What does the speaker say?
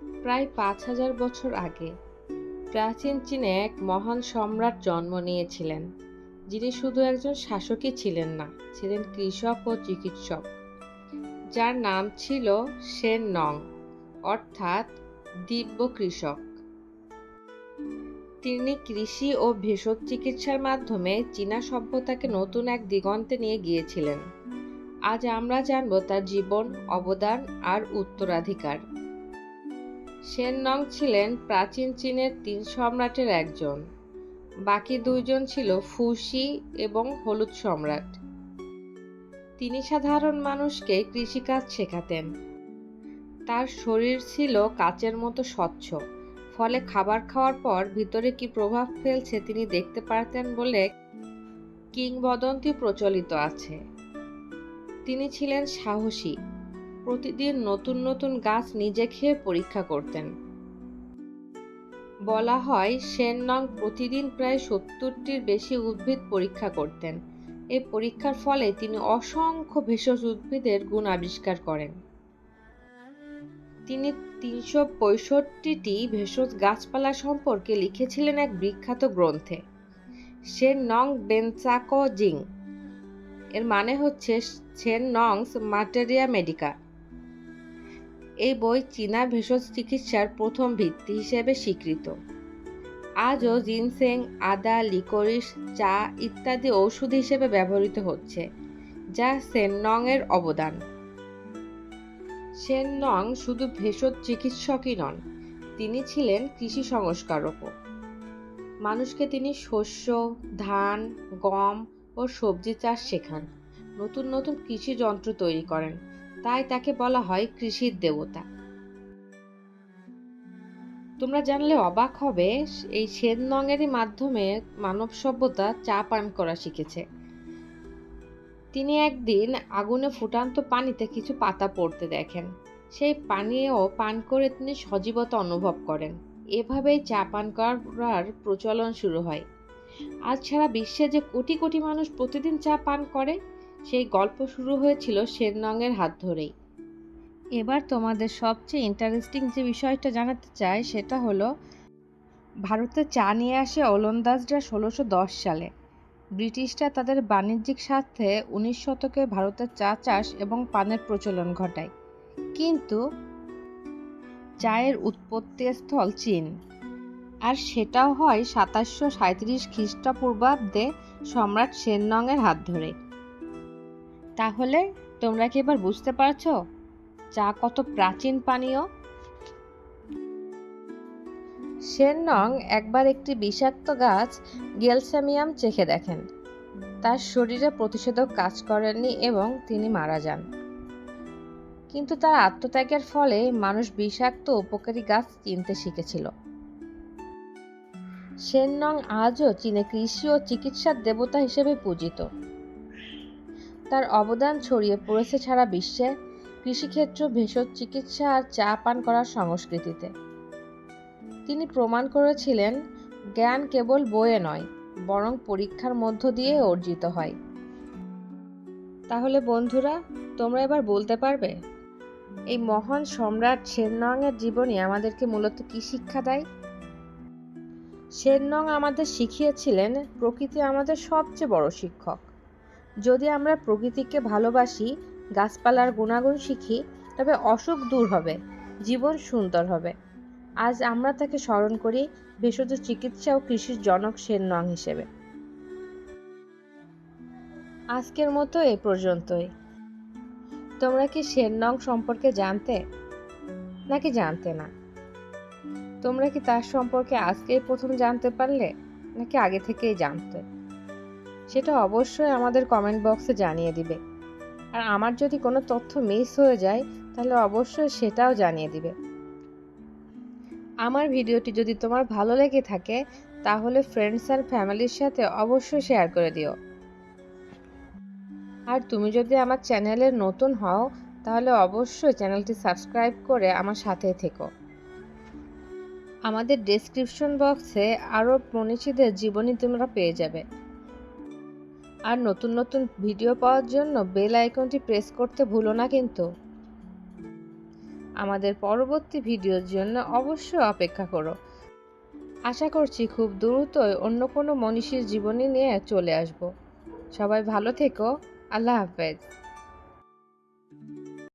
প্রায় পাঁচ হাজার বছর আগে, প্রাচীন চীনে এক মহান সম্রাট জন্ম নিয়েছিলেন, যিনি শুধু একজন শাসকই ছিলেন না, ছিলেন কৃষক ও চিকিৎসক। যার নাম ছিল সেন নং, অর্থাৎ দিব্য কৃষক। তিনি কৃষি ও ভেষজ চিকিৎসার মাধ্যমে চীনা সভ্যতাকে নতুন এক দিগন্তে নিয়ে গিয়েছিলেন। আজ আমরা জানব তার জীবন, অবদান আর উত্তরাধিকার। সেন নং ছিলেন প্রাচীন চীনের তিন সম্রাটের একজন। বাকি দুইজন ছিল ফুসি এবং হলুদ সম্রাট। তিনি সাধারণ মানুষকে কৃষিকাজ শেখাতেন। তার শরীর ছিল কাচের মতো স্বচ্ছ, ফলে খাবার খাওয়ার পর ভিতরে কি প্রভাব ফেলছে তিনি দেখতে পারতেন বলে কিংবদন্তি প্রচলিত আছে। তিনি ছিলেন সাহসী প্রতিদিন নতুন নতুন গাছ নিজে খেয়ে পরীক্ষা করতেন। বলা হয় সেন নং প্রতিদিন প্রায় সত্তরটির বেশি উদ্ভিদ পরীক্ষা করতেন। এই পরীক্ষার ফলে তিনি অসংখ্য ভেষজ উদ্ভিদের গুণ আবিষ্কার করেন। তিনি তিনশো পঁয়ষট্টিটি ভেষজ গাছপালা সম্পর্কে লিখেছিলেন এক বিখ্যাত গ্রন্থে। সেন নং বেনচাকো জিং এর মানে হচ্ছে সেন নংস মাটেরিয়া মেডিকা। এই বই চীনা ভেষজ চিকিৎসার প্রথম ভিত্তি হিসেবে স্বীকৃত। আজও জিনসেং, আদা লিকোরিস চা ইত্যাদি ঔষধ হিসেবে ব্যবহৃত হচ্ছে, যা সেননং এর অবদান। সেননং শুধু ভেষজ চিকিৎসকই নন, তিনি ছিলেন কৃষি সংস্কারকও। মানুষকে তিনি শস্য, ধান, গম ও সবজি চাষ শেখান, নতুন নতুন কৃষি যন্ত্র তৈরি করেন। তাই তাকে বলা হয় কৃষির দেবতা। তোমরা জানলে অবাক হবে, এই সেন নঙেরই মাধ্যমে মানব সভ্যতা চা পান করা শিখেছে। তিনি একদিন আগুনে ফুটান্ত পানিতে কিছু পাতা পড়তে দেখেন। সেই পানীয় পান করে তিনি সজীবতা অনুভব করেন। এভাবেই চা পান করার প্রচলন শুরু হয়। আজ সারা বিশ্বে যে কোটি কোটি মানুষ প্রতিদিন চা পান করে সেই গল্প শুরু হয়েছিল সেননংয়ের হাত ধরেই। এবার তোমাদের সবচেয়ে ইন্টারেস্টিং যে বিষয়টা জানাতে চাই সেটা হলো, ভারতে চা নিয়ে আসে ওলন্দাজরা ষোলোশো দশ সালে। ব্রিটিশরা তাদের বাণিজ্যিক স্বার্থে উনিশ শতকে ভারতে চা চাষ এবং পানের প্রচলন ঘটায়। কিন্তু চায়ের উৎপত্তি স্থল চীন। আর সেটাও হয় সাতাশশো সাঁত্রিশ খ্রিস্টপূর্বাব্দে সম্রাট সেননংয়ের হাত ধরে। তাহলে তোমরা কি এবার বুঝতে পারছ চা কত প্রাচীন পানীয়? সেননং একবার একটি বিষাক্ত গাছ গেলসামিয়াম চেখে দেখেন। তার শরীরে প্রতিষেধক কাজ করেননি এবং তিনি মারা যান। কিন্তু তার আত্মত্যাগের ফলে মানুষ বিষাক্ত উপকারী গাছ চিনতে শিখেছিল। সেননং আজও চীনে কৃষি ও চিকিৎসার দেবতা হিসেবে পূজিত। তার অবদান ছড়িয়ে পড়েছে সারা বিশ্বে। কৃষিক্ষেত্র, ভেষজ চিকিৎসা আর চা পান করার সংস্কৃতিতে। তিনি প্রমাণ করেছিলেন, জ্ঞান কেবল বইয়ে নয়, বরং পরীক্ষার মধ্য দিয়ে অর্জিত হয়। তাহলে বন্ধুরা, তোমরা এবার বলতে পারবে, এই মহান সম্রাট সেননংয়ের জীবনী আমাদেরকে মূলত কি শিক্ষা দেয়? সেননং আমাদের শিখিয়েছিলেন, প্রকৃতি আমাদের সবচেয়ে বড় শিক্ষক। যদি আমরা প্রকৃতিকে ভালোবাসি, গাছপালার গুণাগুণ শিখি, তবে অসুখ দূর হবে, জীবন সুন্দর হবে। আজ আমরা তাকে স্মরণ করি ভেষজ চিকিৎসা ও কৃষির জনক সেন নং হিসেবে। আজকের মতো এ পর্যন্তই। তোমরা কি সেন নং সম্পর্কে জানতে? নাকি জানতে না? তোমরা কি তার সম্পর্কে আজকেই প্রথম জানতে পারলে, নাকি আগে থেকেই জানতে? সেটা অবশ্যই আমাদের কমেন্ট বক্সে জানিয়ে দিবে। আর আমার যদি কোনো তথ্য মিস হয়ে যায়, তাহলে অবশ্যই সেটাও জানিয়ে দিবে। আমার ভিডিওটি যদি তোমার ভালো লেগে থাকে, তাহলে ফ্রেন্ডস আর ফ্যামিলির সাথে অবশ্যই শেয়ার করে দিও। আর তুমি যদি আমার চ্যানেলের নতুন হও, তাহলে অবশ্যই চ্যানেলটি সাবস্ক্রাইব করে আমার সাথে থেকো। আমাদের ডেসক্রিপশন বক্সে আরও মনীষীদের জীবনী তোমরা পেয়ে যাবে। আর নতুন নতুন ভিডিও পাওয়ার জন্য বেল আইকনটি প্রেস করতে ভুলো না কিন্তু। আমাদের পরবর্তী ভিডিওর জন্য অবশ্যই অপেক্ষা করো। আশা করছি খুব দ্রুতই অন্য কোনো মনীষীর জীবনী নিয়ে চলে আসব। সবাই ভালো থেকো। আল্লাহ হাফেজ।